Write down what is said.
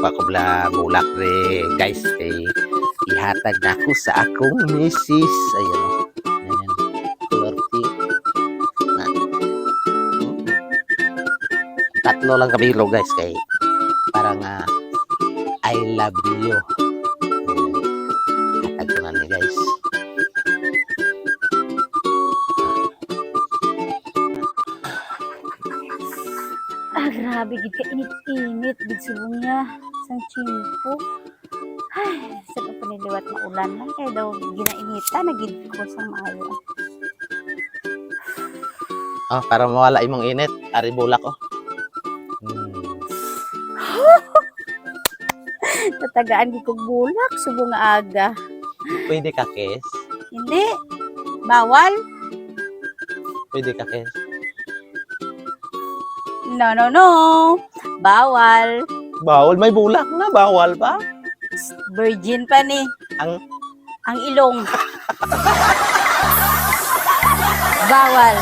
pakubla bulak re guys kay ihatag na ako sa akong misis. Ayun o ayan. Flirty na. Tatlo lang kami guys kay parang ah, I love you Ah, grabe, gid ka init-init, gid subong niya. Sang chimpo. Ay, sa pa paniliwat na ulan lang, kaya daw ginainita, nagid ko sa maayo. oh para mawala imong init ari bulak oh hmm. Tatagaan gid kog bulak, subong nga aga. pwede ka kiss Hindi, bawal. pwede ka kiss No, no, no. Bawal. bawal may bulak na bawal pa Virgin pa ni. Ang- ang ilong. Bawal.